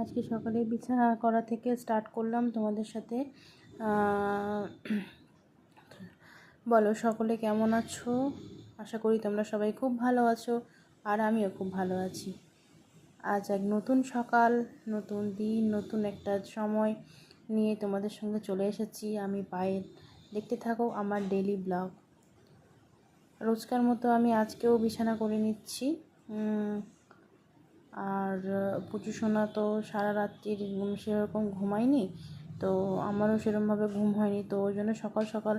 আজকে সকালে বিছানা করা থেকে স্টার্ট করলাম তোমাদের সাথে। বলো, সকলে কেমন আছো? আশা করি তোমরা সবাই খুব ভালো আছো আর আমিও খুব ভালো আছি। আজ এক নতুন সকাল, নতুন দিন, নতুন একটা সময় নিয়ে তোমাদের সঙ্গে চলে এসেছি আমি পায়েল। দেখতে থাকো আমার ডেলি ব্লগ রোজকার মতো আমি আজকেও বিছানা করে নিচ্ছি। আর পুচু সোনা তো সারা রাত্রির সেরকম ঘুমায়নি, তো আমারও সেরকমভাবে ঘুম হয়নি, তো ওই জন্য সকাল সকাল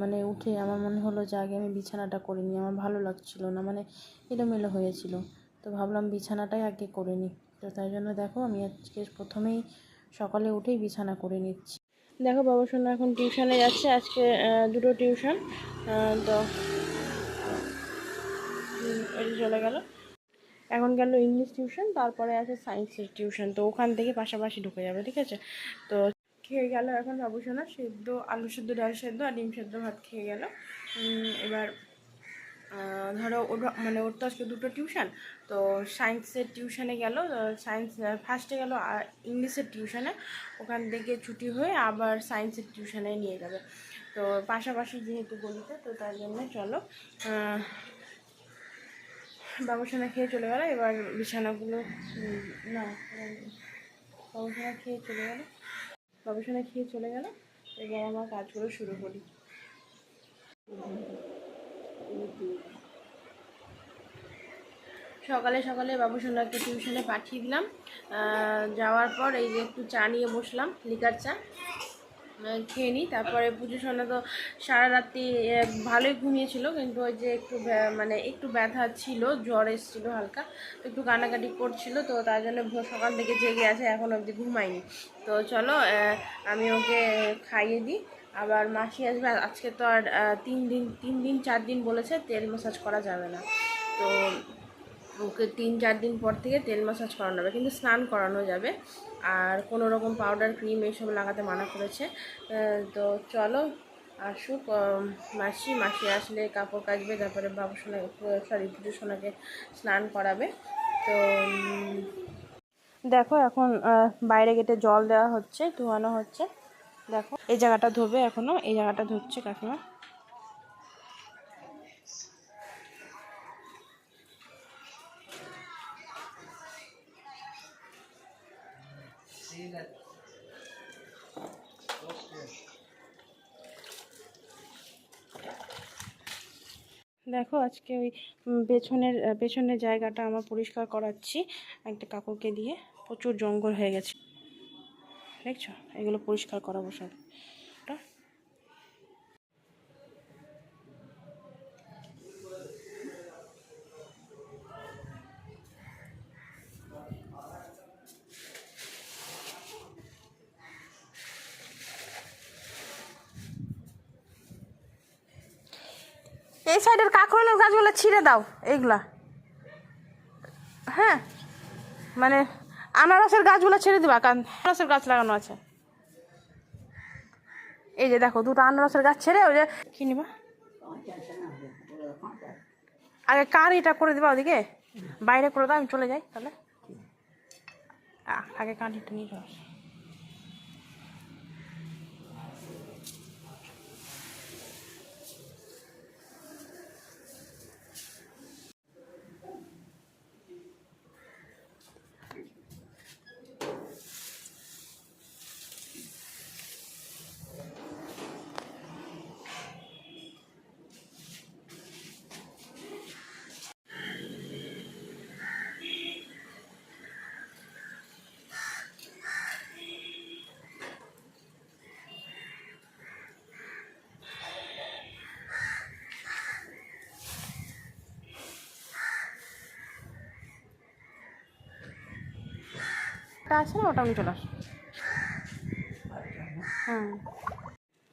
মানে উঠে আমার মনে হলো যে আগে আমি বিছানাটা করে নিই, আমার ভালো লাগছিল না মানে এলোমেলো হয়েছিল, তো ভাবলাম বিছানাটাই আগে করে নিই, তো তাই জন্য দেখো আমি আজকে প্রথমেই সকালে উঠেই বিছানা করে নিচ্ছি। দেখো বাবা সোনা এখন টিউশনে যাচ্ছে, আজকে দুটো টিউশন তো চলে গেল। এখন গেল ইংলিশ টিউশন তারপরে আছে সায়েন্সের টিউশন তো ওখান থেকে পাশাপাশি ঢুকে যাবে, ঠিক আছে? তো খেয়ে গেল এখন বাবু সোনা সেদ্ধ, আলু সেদ্ধ, ডাল সেদ্ধ আর ডিম সেদ্ধ ভাত খেয়ে গেল। এবার ধরো ওর মানে ওর তো আজকে দুটো টিউশন তো সায়েন্সের টিউশনে গেল সায়েন্স ফার্স্টে গেল ইংলিশের টিউশনে ওখান থেকে ছুটি হয়ে আবার সায়েন্সের টিউশনে নিয়ে যাবে। তো পাশাপাশি যেহেতু গলিতে, তো তার জন্য চলো বাবুসানা খেয়ে চলে গেল, এবার বিছানাগুলো না, বাবুসানা খেয়ে চলে গেল, বাবুসানা খেয়ে চলে গেল, এবার আমার কাজগুলো শুরু করি। সকালে সকালে বাবুসোনাকে টিউশনে পাঠিয়ে দিলাম যাওয়ার পর এই যে একটু চা নিয়ে বসলাম, লিকার চা। খেয়ে নিই তারপরে পুজো সোনা তো সারা রাত্রি ভালোই ঘুমিয়েছিল, কিন্তু ওই যে একটু মানে একটু ব্যথা ছিল, জ্বর এসেছিল হালকা, তো একটু কানাকাটি করছিল, তো তার জন্য সকাল থেকে জেগে আছে, এখন অবধি ঘুমায়নি। তো চলো আমি ওকে খাইয়ে দিই। আবার মাসি আসবে আজকে তো আর তিন দিন তিন দিন, চার দিন বলেছে, তেল ম্যাসাজ করা যাবে না। তো ওকে তিন, চার দিন পর থেকে তেল ম্যাসাজ করানো যাবে কিন্তু স্নান করানো যাবে। আর কোনো রকম পাউডার ক্রিম এইসব লাগাতে মানা করেছে। তো চলো, আসুক মাসি মাসি আসলে কাপড় কাচবে, তারপরে বাবু সোনা সরি পুজো সোনাকে স্নান করাবে। তো দেখো এখন বাইরে গেটে জল দেওয়া হচ্ছে, ধোয়ানো হচ্ছে। দেখো, এই জায়গাটা ধোবে এখনও এই জায়গাটা ধুচ্ছে কাকিমা। দেখো, আজকে ওই পেছনের পেছনের জায়গাটা আমার পরিষ্কার করাচ্ছি। একটা কাকুকে দিয়ে প্রচুর জঙ্গল হয়ে গেছে। দেখছ? এগুলো পরিষ্কার করাবো সব। এই সাইডের কাঁকরোলের গাছগুলো ছিঁড়ে দাও, এইগুলা। হ্যাঁ মানে আনারসের গাছগুলো ছেড়ে দিবা, কারণ আনারসের গাছ লাগানো আছে। এই যে দেখো, দুটো আনারসের গাছ ছেড়ে, ওই যে কিনবা আগে কার এটা করে দিবা ওদিকে, বাইরে করে দাও, আমি চলে যাই তাহলে। আগে কাঁটিটা নিয়ে ওটা আছে না, ওটা আমি চলে আসো হুম।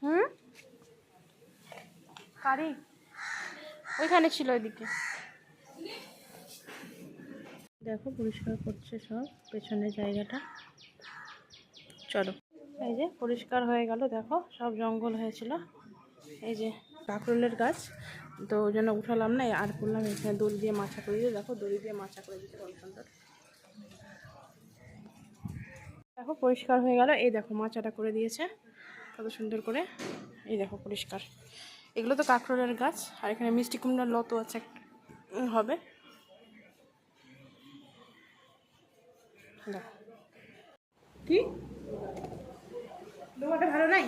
হুম? কারি? ওইখানে ছিল ওইদিকে। দেখো, পরিষ্কার করছে সব, পেছনের জায়গাটা। চলো। এই যে, পরিষ্কার হয়ে গেল, দেখো, সব জঙ্গল হয়েছিল। এই যে, কাঁকরোলের গাছ। তো ওই জন্য উঠালাম না আর করলাম, এখানে দড়ি দিয়ে মাছা করে দিয়ে দেখো, দড়ি দিয়ে মাছা করে দিতে কত সুন্দর দেখো, পরিষ্কার হয়ে গেল। এই দেখো, মাচাটা করে দিয়েছে। কত সুন্দর করে। এই দেখো, পরিষ্কার। এগুলো তো কাঁকরোলের গাছ, আর এখানে মিষ্টি কুমড়ার লতো আছে হবে। দেখো। কি? দোকানটা ভালো নাই?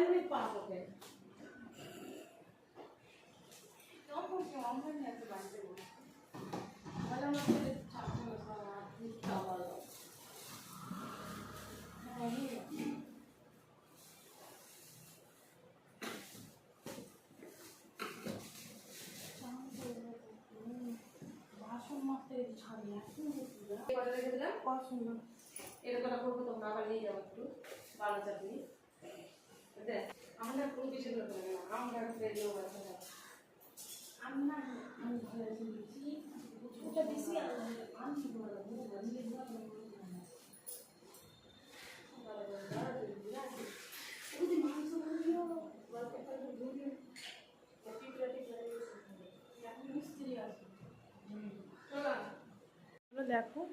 কোথায়? Oh three. গলায় মনে পা ওকে তখন কি অমন এত বাড়তে বলে বলে আমাকে ছাত্র খাওয়া বাসন মাছতে ছাড়ি এখন কটা রেখে দিলাম? কত সুন্দর এরকম করব তোমরা আবার নিয়ে যাব একটু ভালো চাটনি দেখ,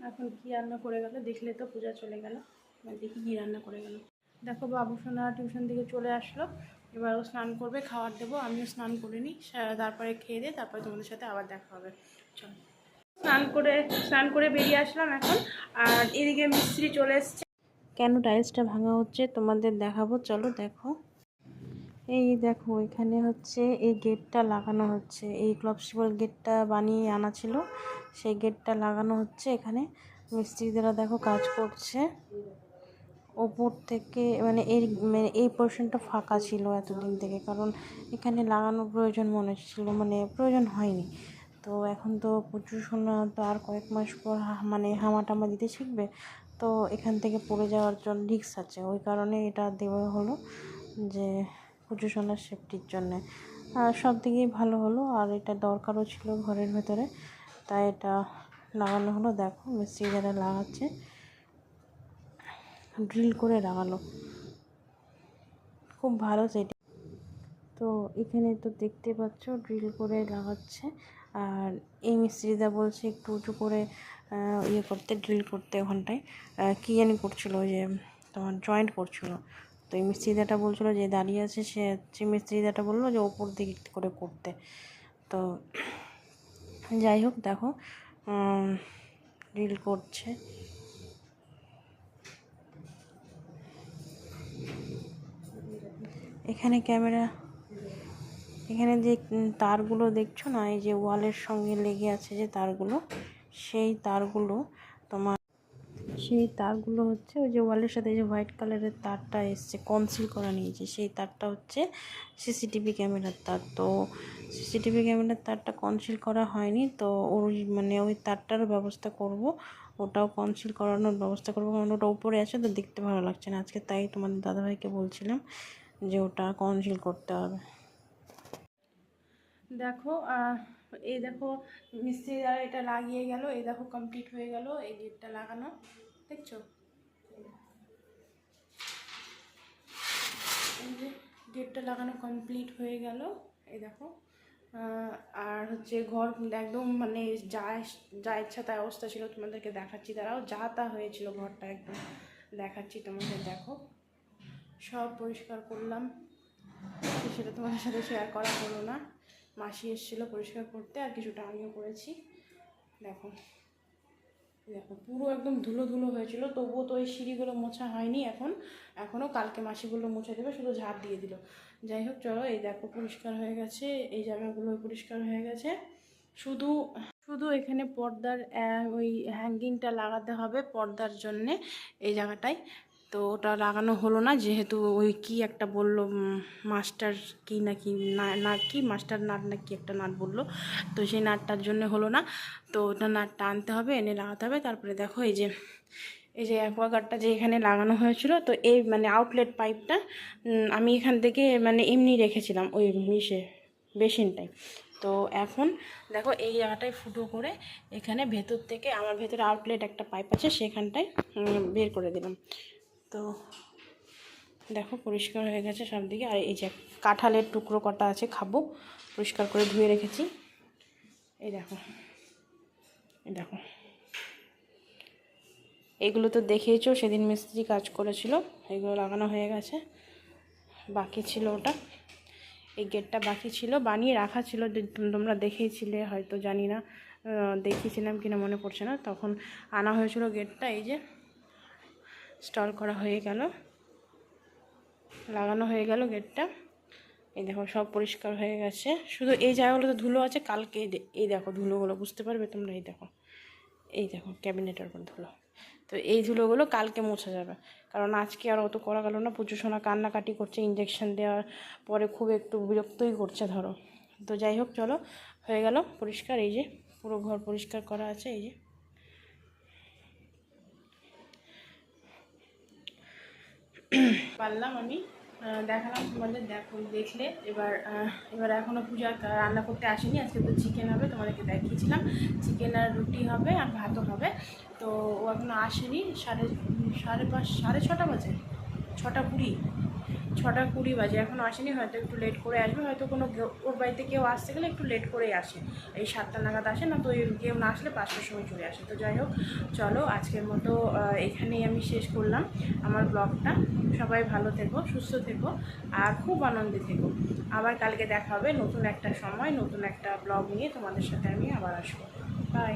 এখন কি রান্না করে গেল, দেখলে তো পূজা চলে গেল। দেখি কি রান্না করে গেল। দেখো বাবু সোনা টিউশন থেকে চলে আসলো। এবার ও স্নান করবে, খাবার দেবো, আমিও স্নান করে নিই তারপরে খেয়ে দিয়ে তারপরে তোমাদের সাথে আবার দেখা হবে। চলো। স্নান করে স্নান করে বেরিয়ে আসলাম এখন, আর এদিকে মিস্ত্রি চলে এসছে। কেন টাইলসটা ভাঙা হচ্ছে তোমাদের দেখাবো, চলো দেখো। এই দেখো, এখানে হচ্ছে এই গেটটা লাগানো হচ্ছে। এই ক্লবসিবল গেটটা বানিয়ে আনা ছিল, সেই গেটটা লাগানো হচ্ছে এখানে। মিস্ত্রিদেরা দেখো কাজ করছে। ওপর থেকে মানে এই মানে এই পোর্শনটা ফাঁকা ছিল এতদিন থেকে। কারণ এখানে লাগানোর প্রয়োজন মনে ছিল মানে প্রয়োজন হয়নি। তো এখন তো প্রচুর সোনা, তো আর কয়েক মাস পর মানে হামাটামা দিতে শিখবে। তো এখান থেকে পড়ে যাওয়ার জন্য রিক্স আছে। ওই কারণে এটা দেওয়া হলো যে, প্রচুর সোনার সেফটির জন্যে। আর সব দিকেই ভালো হলো, আর এটা দরকারও ছিল ঘরের ভেতরে। তাই এটা লাগানো হলো। দেখো, মিস্ত্রি যারা লাগাচ্ছে ড্রিল করে লাগালো খুব ভালো সেটি তো এখানে তো দেখতে পাচ্ছ, ড্রিল করে লাগাচ্ছে আর এই মিস্ত্রিদা বলছে একটু উঁচু করে ইয়ে করতে, ড্রিল করতে ওখানটায়। কী জানি করছিল যে, তোমার জয়েন্ট করছিল। তো এই মিস্ত্রিদাটা বলছিলো যে দাঁড়িয়ে আছে সে যে মিস্ত্রিদাটা বলল যে ওপর দিকে করে করতে। তো যাই হোক, দেখো ড্রিল করছে। এখানে ক্যামেরা, এখানে যে তারগুলো দেখছ না, এই যে ওয়ালের সঙ্গে লেগে আছে যে তারগুলো, সেই তারগুলো তোমার, সেই তারগুলো হচ্ছে ওই যে ওয়ালের সাথে যে হোয়াইট কালারের তারটা এসছে, কনসিল করা নিয়েছে। সেই তারটা হচ্ছে সিসিটিভি ক্যামেরার তার। তো সিসিটিভি ক্যামেরার তারটা কনসিল করা হয়নি, তো ওই মানে ওই তারটারও ব্যবস্থা করব, ওটাও কনসিল করানোর ব্যবস্থা করব, কারণ ওটা উপরে আছে, তো দেখতে ভালো লাগছে না। আজকে তাই তোমাদের দাদাভাইকে বলছিলাম যে ওটা কনসিল করতে হবে। দেখো এই দেখো, মিস্ত্রি মিস্ত্রিরা এটা লাগিয়ে গেল, এই দেখো কমপ্লিট হয়ে গেল, এই গেটটা লাগানো, দেখছ? যে গেটটা লাগানো কমপ্লিট হয়ে গেল, এই দেখো। আর হচ্ছে ঘর একদম মানে যা যা ইচ্ছা তাই অবস্থা ছিল তোমাদেরকে দেখাচ্ছি। তারাও যা তা হয়েছিল ঘরটা একদম দেখাচ্ছি তোমাদের, দেখো। সব পরিষ্কার করলাম। সেটা তোমাদের সাথে শেয়ার করা হলো না। মাসি এসেছিল পরিষ্কার করতে, আর কিছুটা আমিও করেছি। দেখো দেখো, পুরো একদম ধুলো ধুলো হয়েছিল। তবুও তো এই সিঁড়িগুলো মোছা হয়নি এখন। এখনও কালকে মাসিগুলো মুছে দেবে, শুধু ঝাড় দিয়ে দিল। যাই হোক, চলো, এই দেখো পরিষ্কার হয়ে গেছে। এই জায়গাগুলো পরিষ্কার হয়ে গেছে। শুধু শুধু এখানে পর্দার ওই হ্যাঙ্গিংটা লাগাতে হবে পর্দার জন্যে এই জায়গাটায়। তো ওটা লাগানো হলো না, যেহেতু ওই কি একটা বলল মাস্টার কি না কি না কি, মাস্টার নাট না কি একটা নাট বলল, তো সেই নাটটার জন্য হলো না। তো ওটা নাটটা আনতে হবে, এনে লাগাতে হবে, তারপরে দেখো এই যে এই যে অ্যাকোয়াগার্ডটা যে এখানে লাগানো হয়েছিল, তো এই মানে আউটলেট পাইপটা আমি এখান থেকে মানে এমনি রেখেছিলাম ওই মিশে বেসিনটাই তো এখন দেখো এই জায়গাটায় ফুটো করে এখানে ভেতর থেকে, আমার ভেতরে আউটলেট একটা পাইপ আছে, সেখানটায় বের করে দিলাম। তো দেখো পরিষ্কার হয়ে গেছে সব দিকে আর এই যে কাঁঠালের টুকরো কটা আছে, খাব। পরিষ্কার করে ধুয়ে রেখেছি। এই দেখো। এই দেখো। এগুলো তো দেখেইছো সেদিন মিস্ত্রি কাজ করেছিল, এগুলো লাগানো হয়ে গেছে। বাকি ছিল ওটা। এই গেটটা বাকি ছিল, বানিয়ে রাখা ছিল তোমরা দেখেইছিলে হয়তো জানি না দেখিয়েছিলাম কিনা, মনে পড়ছে না। তখন আনা হয়েছিল গেটটা, এই যে স্টল করা হয়ে গেল। লাগানো হয়ে গেল গেটটা। এই দেখো সব পরিষ্কার হয়ে গেছে। শুধু এই জায়গাগুলোতে ধুলো আছে, কালকে এই দেখো ধুলোগুলো, বুঝতে পারবে তোমরা? এই দেখো। এই দেখো, ক্যাবিনেটের উপর ধুলো। তো এই ধুলোগুলো কালকে মোছা যাবে। কারণ আজকে আর অত করা গেল না প্রচুর সোনা কান্নাকাটি করছে ইঞ্জেকশন দেওয়ার পরে খুব একটু বিরক্তই করছে, ধরো। তো যাই হোক, চলো, হয়ে গেল পরিষ্কার। এই যে পুরো ঘর পরিষ্কার করা আছে, এই যে। পারলাম আমি। দেখালাম তোমাদের, দেখো, দেখলে। এবার এবার এখনও পূজা রান্না করতে আসেনি। আজকে তো চিকেন হবে, তোমাদেরকে দেখিয়েছিলাম। চিকেন আর রুটি হবে আর ভাতও হবে। তো ও এখনও আসেনি। সাড়ে সাড়ে পাঁচ, সাড়ে ছটা বাজে। ছটা কুড়ি। ছটা কুড়ি বাজে এখনও আসেনি, হয়তো একটু লেট করে আসবে, হয়তো কোনো ওর বাড়িতে কেউ আসতে গেলে একটু লেট করেই আসে। এই সাতটা নাগাদ আসে না, তো কেউ না আসলে পাঁচটার সময় চলে আসে, তো যাই হোক, চলো আজকের মতো এখানেই আমি শেষ করলাম আমার ব্লগটা। সবাই ভালো থেকো, সুস্থ থেকো, আর খুব আনন্দে থেকো। আবার কালকে দেখা হবে নতুন একটা সময়, নতুন একটা ব্লগ নিয়ে তোমাদের সাথে আমি আবার আসব। বাই